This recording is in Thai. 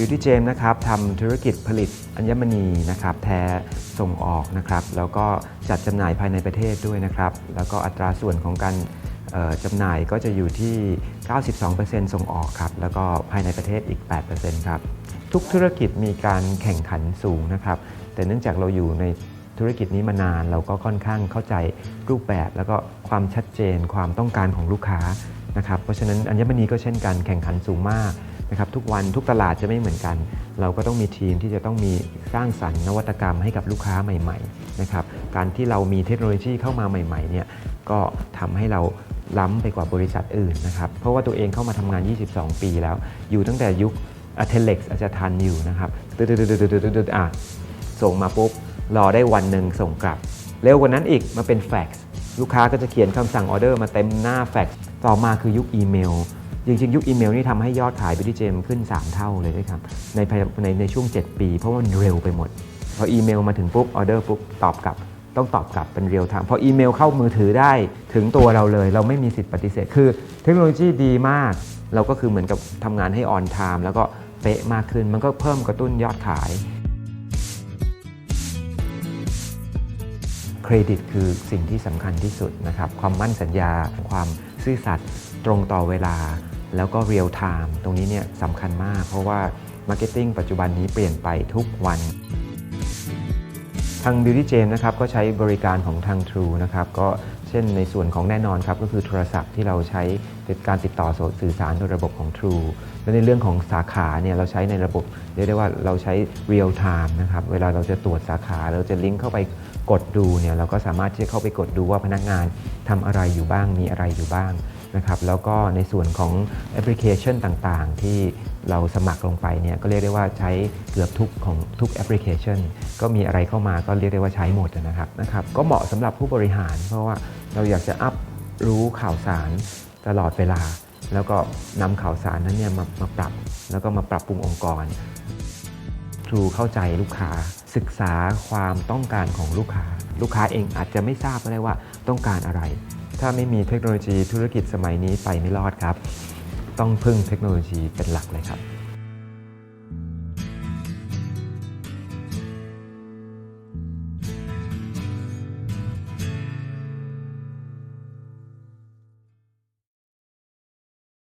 Beauty Gem นะครับทำธุรกิจผลิตอัญมณีนะครับแท้ส่งออกนะครับแล้วก็จัดจำหน่ายภายในประเทศด้วยนะครับ แล้วก็อัตราส่วนของการจำหน่ายก็จะอยู่ที่ 92%ส่งออกครับแล้วก็ภายในประเทศอีก 8%ครับทุกธุรกิจมีการแข่งขันสูงนะครับ แต่เนื่องจากเราอยู่ในธุรกิจนี้มานานเราก็ค่อนข้างเข้าใจรูปแบบ แล้วก็ความชัดเจนความต้องการของลูกค้านะครับเพราะฉะนั้นอัญมณีก็เช่นกันแข่งขันสูงมาก นะครับทุกวันทุกตลาดจะไม่เหมือนกัน เราก็ต้องมีทีมที่จะต้องมีสร้างสรรค์นวัตกรรมให้กับลูกค้าใหม่ๆนะครับการที่เรามีเทคโนโลยีเข้ามาใหม่ๆเนี่ยก็ทำให้เราล้ำไปกว่าบริษัทอื่นนะครับเพราะว่าตัวเองเข้ามาทำงาน 22 ปีแล้ว อยู่ตั้งแต่ยุคเทเล็กอาจจะทันอยู่นะครับตึ๊ดๆๆๆๆอะส่งมาปุ๊บรอได้วันหนึ่งส่งกลับ เร็วกว่านั้นอีกมาเป็นแฟกซ์ลูกค้าก็จะเขียนคำสั่งออเดอร์มาเต็มหน้าแฟกซ์ต่อมาคือยุคอีเมล จริงๆ ยุคอีเมลนี่ทำให้ยอดขายบิ u เจมขึ้น 3 เท่าเลยด้วยครับในในในช่วง 7 ปี เพราะว่ามันเร็วไปหมด พออีเมลมาถึงปุ๊บออเดอร์ปุ๊บตอบกลับ ต้องตอบกลับเป็นเรียลไทม์พออีเมลเข้ามือถือได้ถึงตัวเราเลย เราไม่มีสิทธิ์ปฏิเสธ คือเทคโนโลยีดีมาก เราก็คือเหมือนกับทำงานให้ออนไทม์แล้วก็เป๊ะมากขึ้นมันก็เพิ่มกระตุ้นยอดขายเครดิตคือสิ่งที่สำคัญที่สุดนะครับ ความมั่นสัญญา ความซื่อสัตย์ตรงต่อเวลา แล้วก็เรียลไทม์ตรงนี้เนี่ยสำคัญมาก เพราะว่ามาร์เก็ตติ้งปัจจุบันนี้เปลี่ยนไปทุกวัน ทาง Beauty Jam นะครับก็ใช้บริการของทาง True นะครับก็เช่นในส่วนของแน่นอนครับก็คือโทรศัพท์ที่เราใช้การติดต่อสื่อสารโดยระบบของ True และในเรื่องของสาขาเนี่ยเราใช้ในระบบเรียกได้ว่าเราใช้ real time นะครับเวลาเราจะตรวจสาขา เราจะลิงก์เข้าไปกดดูเนี่ยเราก็สามารถที่จะเข้าไปกดดูว่าพนักงานทำอะไรอยู่บ้างมีอะไรอยู่บ้าง นะครับแล้วก็ในส่วนของแอปพลิเคชันต่างๆ ที่เราสมัครลงไปเนี่ยก็เรียกได้ว่าใช้เกือบทุกของทุกแอปพลิเคชัน ก็มีอะไรเข้ามาก็เรียกได้ว่าใช้หมดนะครับนะครับก็เหมาะสำหรับผู้บริหาร เพราะว่าเราอยากจะอัพรู้ข่าวสารตลอดเวลา แล้วก็นำข่าวสารนั้นเนี่ยมามาปรับ แล้วก็มาปรับปรุงองค์กร True เข้าใจลูกค้าศึกษาความต้องการของลูกค้า ลูกค้าเองอาจจะไม่ทราบก็ได้ว่าต้องการอะไร ถ้าไม่มีเทคโนโลยีธุรกิจสมัยนี้ไปไม่รอดครับ ต้องพึ่งเทคโนโลยีเป็นหลักเลยครับ